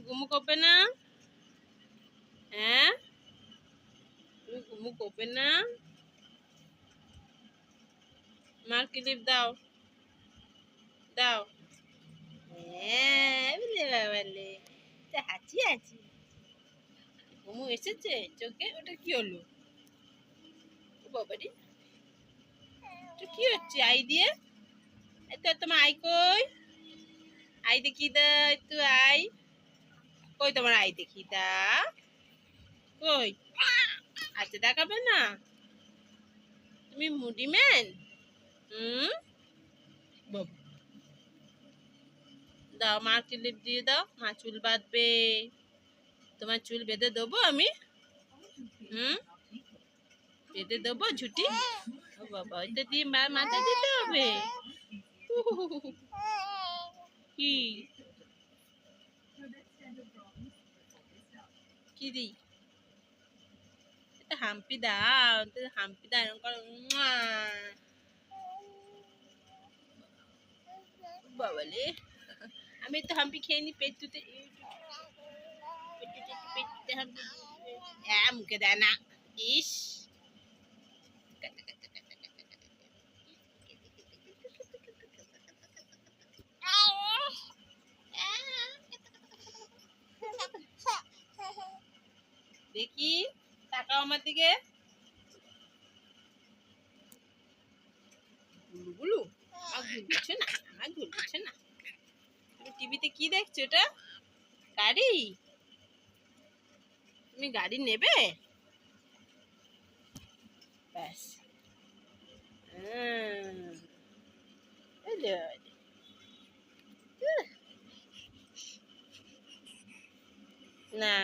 তুমি ঘুমু করবে না হ্যাঁ তুমি ঘুমু করবে না মার ক্লিপ দাও দাও হ্যাঁ বলে বাবালে এসেছে চোখে ওটা কি হলো বাবারি কি হচ্ছে আই দিয়ে এত তোমার আই কই আই দেখি দা একটু আই কই তোমার আই দেখি, দা। কই আচ্ছা দেখাবে না? তুমি মুডি ম্যান? হুম? দাও মার ক্লিপ দিয়ে দাও, মা চুল বাঁধবে। তোমার চুল বেঁধে দেবো আমি। হুম? বেঁধে দেবো ঝুটি। ও বাবা, ওইটা দিয়ে মা মাথা দিতে হবে। কি? কি দিই হাম্পি দাও হাম্পি দাও এরকম করো। বাবালে আমি তো হাম্পি খেয়ে নি পেট তুতে পেটে মুখে দেয় না ইস দেখি তাকাও আমার দিকে। আমার না টিভিতে কি দেখছ ওটা গাড়ি? তুমি গাড়ি নেবে? ব্যাস। হুম। এই যে, উহ। না।